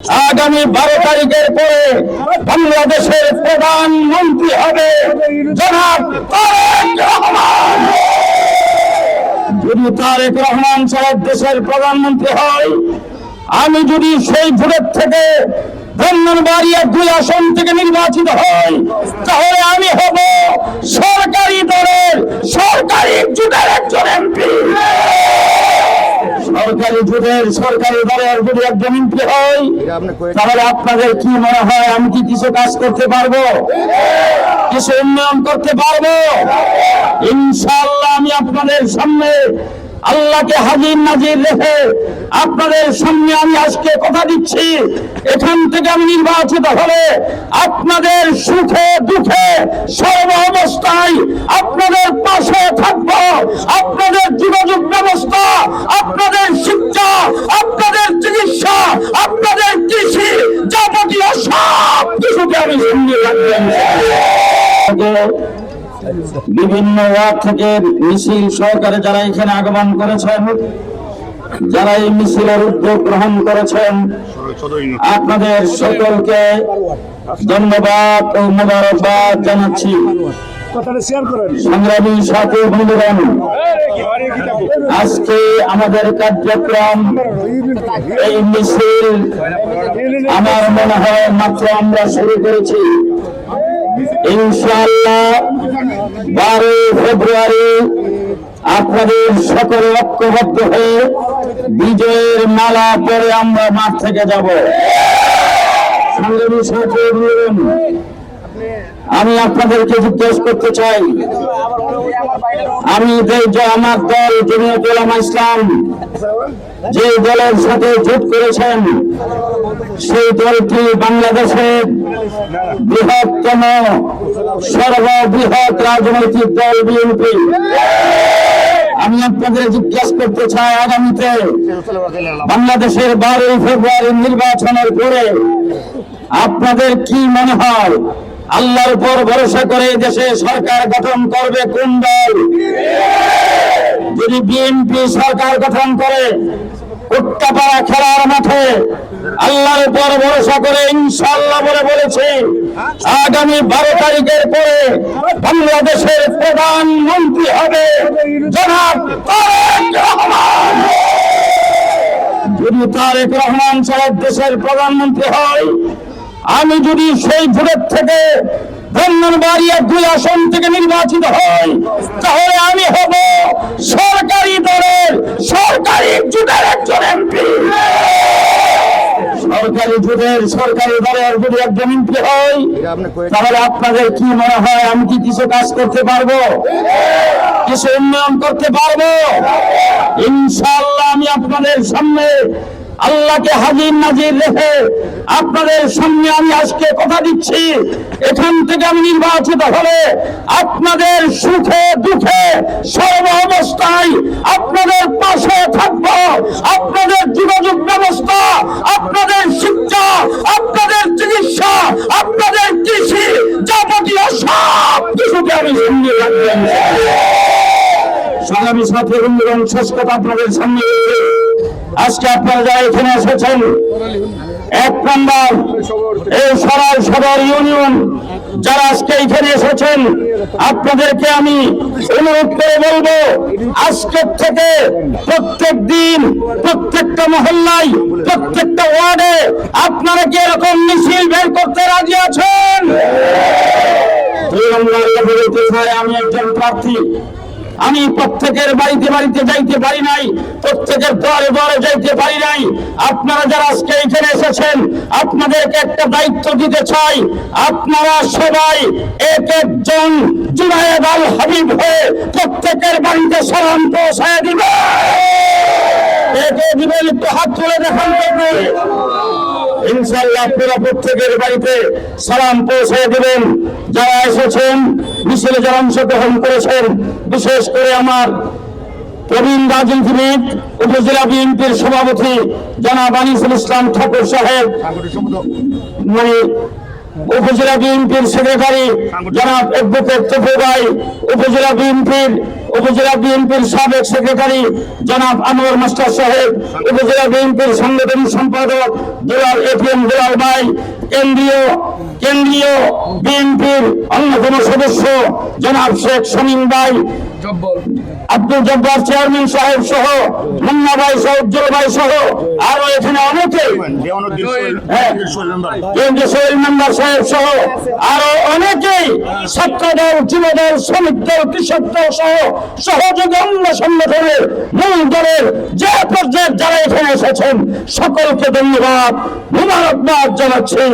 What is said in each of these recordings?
আগামী বারো তারিখের পরে বাংলাদেশের প্রধানমন্ত্রী হবে যদি তারেক রহমান সাহেব দেশের প্রধানমন্ত্রী হয়, আমি যদি সেই ভোটের থেকে ব্রাহ্মণবাড়িয়া দুই আসন থেকে নির্বাচিত হই, তাহলে আমি হব সরকারি দলের সরকারি জোটের একজন। সরকারি জোটের সরকারি দলের যদি একজন এমপি হয়, তাহলে আপনাদের কি মনে হয় আমি কি কিছু কাজ করতে পারব? কিছু উন্নয়ন করতে পারব? ইনশাআল্লাহ আমি আপনাদের সামনে আল্লাহকে হাজির নাজির রেখে আপনাদের সামনে আমি আজকে কথা দিচ্ছি। এখান থেকে আমি নির্বাচিত হলে আপনাদের সুখে, দুঃখে সর্ব অবস্থায় আপনাদের পাশে থাকব। আপনাদের যোগাযোগ ব্যবস্থা আপনাদের শিক্ষা আপনাদের চিকিৎসা আপনাদের কৃষি যাবতীয় সব কিছুকে আমি সঙ্গে রাখবেন বিভিন্ন ওয়ার্ড থেকে মিছিল সহকারে যারা এখানে আগমন করেছেন যারা এই মিছিলের উদ্যোগ গ্রহণ করেছেন আপনাদের সকলকে ধন্যবাদ ও মোবারকবাদ জানাচ্ছি। সংগ্রামী সাথী বন্ধুগণ আজকে আমাদের কার্যক্রম এই মিছিল আমার মনে হয় মাত্র আমরা শুরু করেছি। ইনশাআল্লাহ বারো ফেব্রুয়ারি আপনাদের সকল ঐক্যবদ্ধ হয়ে বিজয়ের মালা পরে আমরা মাঠ থেকে যাব। আমি আপনাদেরকে জিজ্ঞেস করতে চাই, আমি আমার দল উলামা ইসলাম। যে দলের সাথে জোট করেছেন, সেই দলটি বাংলাদেশের বৃহত্তম সর্ববৃহৎ রাজনৈতিক দল বিএনপি? আমি আপনাদের জিজ্ঞাসা করতে চাই, আগামীতে বাংলাদেশের বারোই ফেব্রুয়ারি নির্বাচনের পরে আপনাদের কি মনে হয় আল্লাহর উপর ভরসা করে দেশে সরকার গঠন করবে কোন দল? যদি বিএনপি সরকার গঠন করে, উত্তাপাড়া খেলার মাঠে, আল্লাহর উপর ভরসা করে ইনশাল্লাহ বলে বলেছে, আগামী বারো তারিখের পরে বাংলাদেশের প্রধানমন্ত্রী হবে তারেক রহমান। যদি তারেক রহমান সাহেব দেশের প্রধানমন্ত্রী হয় আমি যদি সেই ভোটের থেকে ব্রাহ্মণবাড়িয়া দুই আসন থেকে নির্বাচিত হই, তাহলে আমি হব সরকারি দলের সরকারি জোটের একজন এমপি। সরকারি জোটের, সরকারি দলের যদি একজন এমপি হই, তাহলে আপনাদের কি মনে হয় আমি কি কিছু কাজ করতে পারব? কিছু উন্নয়ন করতে পারব? ইনশাআল্লাহ আমি আপনাদের সামনে আল্লাহকে হাজির নাজির রেখে আপনাদের সামনে আমি আজকে কথা দিচ্ছি, এখান থেকে আমি নির্বাচিত হলে আপনাদের সুখে, দুঃখে সর্ব অবস্থায় আপনাদের পাশে থাকব। আপনাদের যোগাযোগ ব্যবস্থা, আপনাদের শিক্ষা, আপনাদের চিকিৎসা, আপনাদের কৃষি যাবতীয় সব কিছুকে আমি সঙ্গে রাখবেন সাথী বন্ধুগণ শেষ কথা আপনাদের সামনে আজকে আপনারা যারা এখানে এসেছেন, এক নম্বর এই সরাল সদর ইউনিয়ন, যারা আজকে এখানে এসেছেন, আপনাদেরকে আমি অনুরোধ করে বলব, আজকের থেকে প্রত্যেক দিন, প্রত্যেকটা মহল্লায়, প্রত্যেকটা ওয়ার্ডে আপনারা কি এরকম মিছিল বের করতে রাজি আছেন? আমি একজন প্রার্থী। আমি প্রত্যেকের বাড়িতে বাড়িতে যাইতে পারি নাই, প্রত্যেকের দরে দরে যাইতে পারি নাই। আপনারা যারা আজকে এখানে এসেছেন, আপনাদেরকে একটা দায়িত্ব দিতে চাই। আপনারা সবাই এক একজন জুনায়েদ আল হাবিব হয়ে প্রত্যেকের বাড়িতে সালাম পৌঁছায় দিবে। একে দিবেন, একটু হাত তুলে দেখান ইনশাল্লাহ আপনারা প্রত্যেকের বাড়িতে সালাম পৌঁছে দেবেন। যারা এসেছেন মিছিলে যারা অংশগ্রহণ করেছেন বিশেষ করে আমার প্রবীণ রাজনীতিবিদ উপজেলা বিএনপির সভাপতি জনাব আনিসুল ইসলাম ঠাকুর সাহেব মানে উপজেলা বিএনপির সেক্রেটারি জনাব এডভোকেট তফু ভাই উপজেলা বিএনপির উপজেলা বিএনপির সাবেক সেক্রেটারি জনাব আনোয়ার মাস্টার সাহেব উপজেলা বিএনপির সাংগঠনিক সম্পাদক দুলাল এটিএম দুলাল ভাই কেন্দ্রীয় কেন্দ্রীয় বিএনপির অন্যতম সদস্য জনাব শেখ শামীম ভাই, আব্দুল জব্বার চেয়ারম্যান সাহেব সহ, মুন্না ভাই সহ, উজ্জ্বল ভাই সহ, আরও এখানে অনেকে হ্যাঁ। কেন্দ্রীয় শহীদ মেম্বার সাহেব সহ, আরও অনেকেই ছাত্র দল যুব দল শ্রমিক দল, কৃষক দল সহ, সহযোগী অন্য সংগঠনের মূল দলের যে পর্যায়ে যারা এখানে এসেছেন, সকলকে ধন্যবাদ, মুবারকবাদ জানাচ্ছি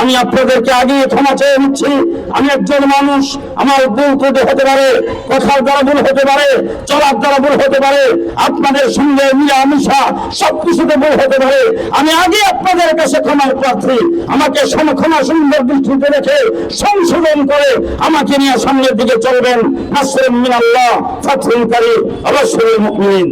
আমি আপনাদেরকে আগে ক্ষমা চেয়ে নিচ্ছি। আমি একজন মানুষ, আমার ভুল ত্রুটি হতে পারে, কথার দ্বারা ভুল হতে পারে চলার দ্বারা ভুল হতে পারে, আপনাদের সঙ্গে মিলামিশা সবকিছুতে ভুল হতে পারে। আমি আগে আপনাদের কাছে ক্ষমার প্রার্থী। আমাকে ক্ষমা সুন্দর দৃষ্টিতে রেখে সংশোধন করে আমাকে নিয়ে সামনের দিকে চলবেন। নাসরুম মিনাল্লাহ ফাতহুন কারীম অবশ্যই মুমিনিন।